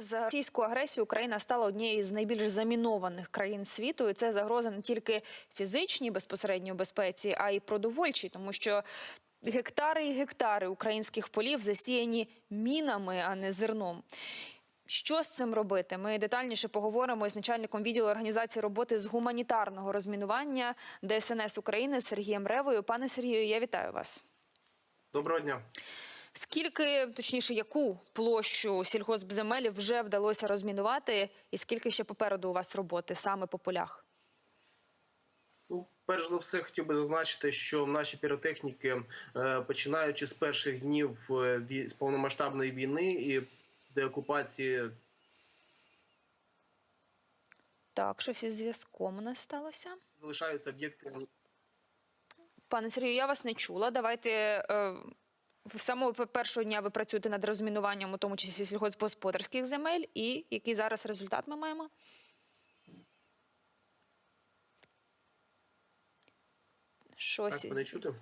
Через російську агресію Україна стала однією з найбільш замінованих країн світу, і це загроза не тільки фізичній безпосередньо безпеці, а й продовольчій, тому що гектари і гектари українських полів засіяні мінами, а не зерном. Що з цим робити? Ми детальніше поговоримо із начальником відділу організації роботи з гуманітарного розмінування ДСНС України Сергієм Ревою. Пане Сергію, я вітаю вас. Доброго дня. Скільки, точніше, яку площу сільгоспземель вже вдалося розмінувати, і скільки ще попереду у вас роботи саме по полях? Ну, перш за все, хотів би зазначити, що наші піротехніки, е, починаючи з перших днів е, з повномасштабної війни і деокупації Так, щось із зв'язком у нас сталося. залишаються об'єкти Пане Сергію, я вас не чула. Давайте е, з самого першого дня ви працюєте над розмінуванням, у тому числі сільгоспгосподарських земель. І який зараз результат ми маємо? Щось так мене чути.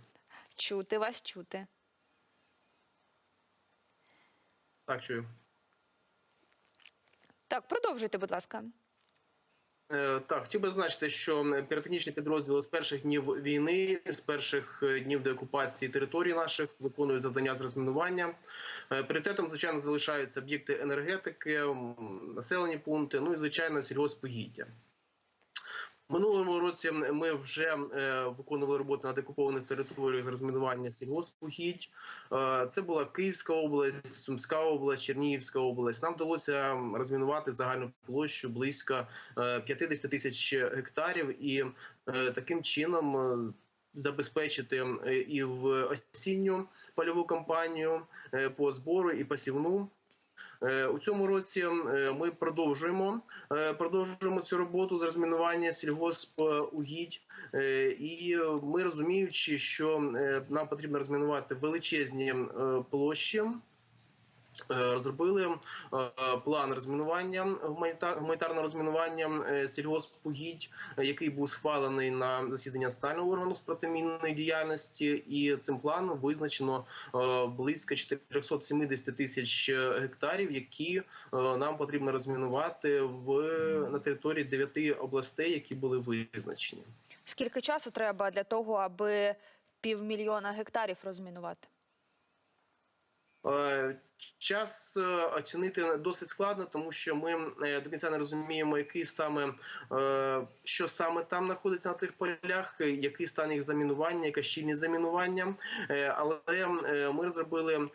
чути вас чути. Так, чую. Так, продовжуйте, будь ласка. Е, Так, хотів би зазначити, що піротехнічні підрозділи з перших днів війни, з перших е, днів деокупації територій наших виконують завдання з розмінування. Е, Пріоритетом, звичайно, залишаються об'єкти енергетики, населені пункти, ну і звичайно сільгоспогіддя. Минулому році ми вже е, виконували роботу на декупованих територіях з розмінування сільгоспугідь. Е, це була Київська область, Сумська область, Чернігівська область. Нам вдалося розмінувати загальну площу близько е, 50 тисяч гектарів, і е, таким чином. е, Забезпечити е, і в осінню польову кампанію е, по збору і посівну. Е, У цьому році е, ми продовжуємо е, продовжуємо цю роботу з розмінування сільгоспугідь. І ми розуміючи, що нам потрібно розмінувати величезні площі. Е, Розробили е, план розмінування гуманітар- гуманітарного розмінування е, сільгоспугідь, який був схвалений на засіданні національного органу з протимінної діяльності, і цим планом визначено близько 470 тисяч гектарів, які нам потрібно розмінувати в на території дев'яти областей, які були визначені. Скільки часу треба для того, аби півмільйона гектарів розмінувати? Час е, оцінити досить складно, тому що ми е, до кінця не розуміємо, який саме е, що саме там знаходиться на цих полях, який стан їх замінування, яка щільність замінування. Але ми розробили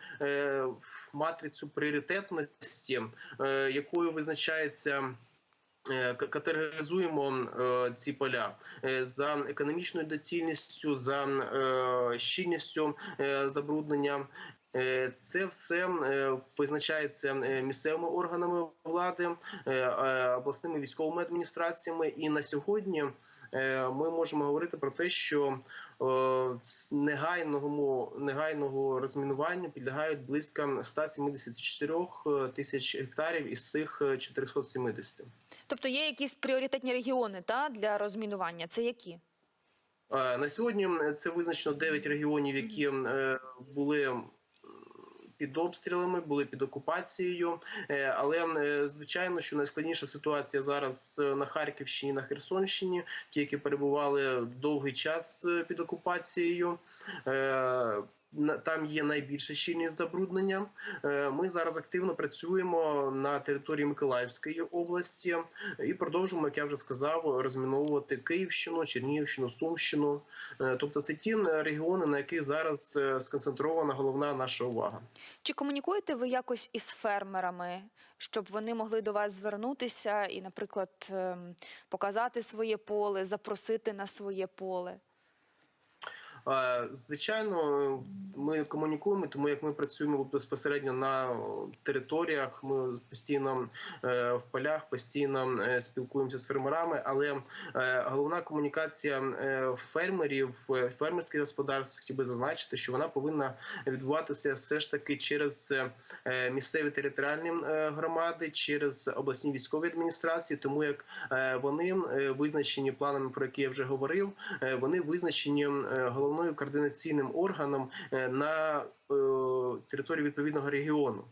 матрицю пріоритетності, якою визначається. Категоризуємо ці поля за економічною доцільністю, за щільністю забруднення. Е, Це все е, визначається е, місцевими органами влади, обласними військовими адміністраціями. І на сьогодні ми можемо говорити про те, що негайного негайного розмінування підлягають близько 174 тисяч гектарів із цих е, 470. Тобто є якісь пріоритетні регіони та, для розмінування? Це які? На сьогодні це визначено 9 регіонів, які були під обстрілами, були під окупацією. Е, Але е, звичайно, що найскладніша ситуація зараз е, на Харківщині, на Херсонщині, ті, які перебували довгий час під окупацією. Е, Там є найбільша щільність забруднення. Е, Ми зараз активно працюємо на території Миколаївської області і продовжуємо, як я вже сказав, розміновувати Київщину, Чернігівщину, Сумщину. Е, Тобто це ті регіони, на яких зараз е, сконцентрована головна наша увага. Чи комунікуєте ви якось із фермерами, щоб вони могли до вас звернутися і, наприклад, ем, показати своє поле, запросити на своє поле? Звичайно, ми комунікуємо, тому як ми працюємо безпосередньо на територіях, ми постійно е, в полях, постійно е, спілкуємося з фермерами. Але е, головна комунікація фермерів, фермерських господарств, хотів би зазначити, що вона повинна відбуватися все ж таки через місцеві територіальні громади, через обласні військові адміністрації, тому як вони визначені планами, про які я вже говорив, вони визначені е, головною координаційним органом е, на е, території відповідного регіону.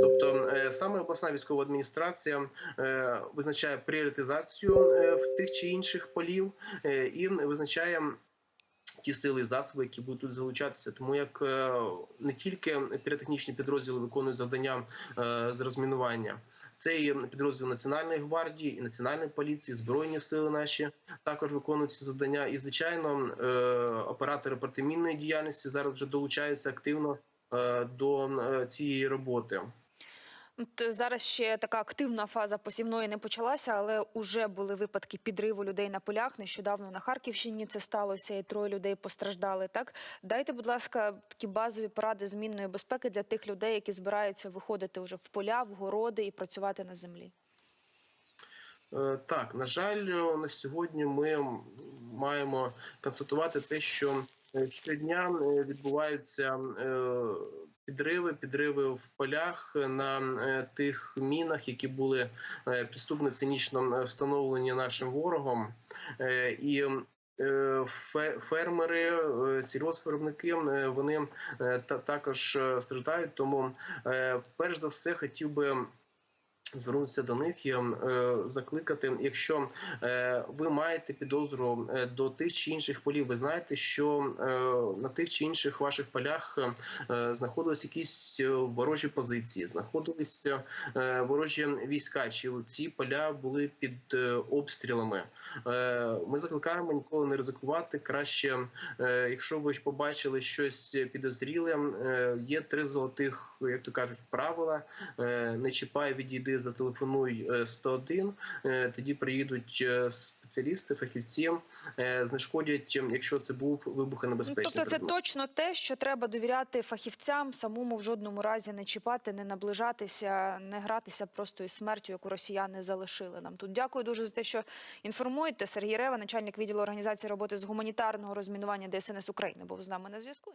Тобто е, саме обласна військова адміністрація визначає пріоритизацію в тих чи інших полів і визначає ті сили і засоби, які будуть залучатися. Тому як е, не тільки піротехнічні підрозділи виконують завдання е, з розмінування, це і підрозділ Національної гвардії, і національної поліції, збройні сили наші також виконують ці завдання. І звичайно, е, оператори протимінної діяльності зараз вже долучаються активно до цієї роботи. От зараз ще така активна фаза посівної не почалася, але вже були випадки підриву людей на полях. Нещодавно на Харківщині це сталося, і троє людей постраждали. Так дайте, будь ласка, такі базові поради змінної безпеки для тих людей, які збираються виходити вже в поля, в городи і працювати на землі. Е, Так, на жаль, е, на сьогодні ми маємо констатувати те, що е, щодня е, відбуваються е, підриви, підриви в полях на е, тих мінах, які були е, підступно цинічно е, встановлені нашим ворогом. Е, І е, фе- фермери, е, сільгоспвиробники, е, вони е, та- також е, страждають. Тому, е, перш за все, хотів би звернутися до них і е, закликати, якщо е, ви маєте підозру е, до тих чи інших полів, ви знаєте, що е, на тих чи інших ваших полях е, знаходились якісь е, ворожі позиції, знаходилися е, ворожі війська, чи ці поля були під е, обстрілами. Е, ми закликаємо ніколи не ризикувати. Краще, е, якщо ви побачили щось підозріле, е, є три золотих, як то кажуть, правила. Е, не чіпай, відійди, зателефонуй е, 101, е, Тоді приїдуть е, спеціалісти, фахівці, е, знешкодять, е, якщо це був Ну, вибухонебезпечний тобто, це предмет. точно те, що треба довіряти фахівцям, самому в жодному разі не чіпати, не наближатися, не гратися просто із смертю, яку росіяни залишили нам. Тут дякую дуже за те, що інформуєте. Сергій Рева, начальник відділу організації роботи з гуманітарного розмінування ДСНС України, був з нами на зв'язку.